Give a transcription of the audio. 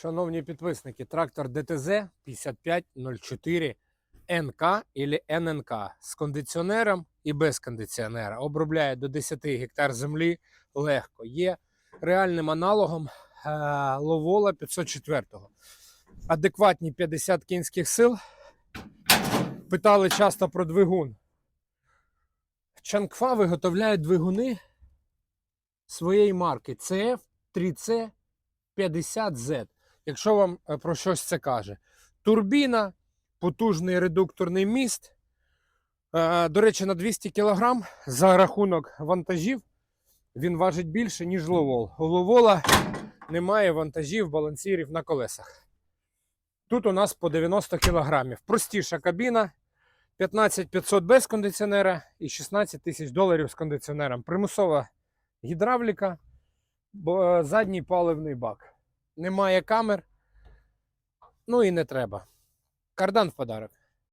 Шановні підписники, трактор ДТЗ 5504 НК або ННК з кондиціонером і без кондиціонера. Обробляє до 10 гектар землі легко. Є реальним аналогом е, Ловола 504. Адекватні 50 кінських сил. Питали часто про двигун. Чангфа виготовляє двигуни своєї марки CF 3C 50Z. Якщо вам е, про щось це каже. Турбіна, потужний редукторний міст. Е, До речі, на 200 кг за рахунок вантажів він важить більше, ніж ловол. У ловола немає вантажів, балансірів на колесах. Тут у нас по 90 кг. Простіша кабіна. 15500 без кондиціонера і 16 тисяч доларів з кондиціонером. Примусова гідравліка, е, задній паливний бак. Немає камер. Ну і не треба. Кардан в подарок.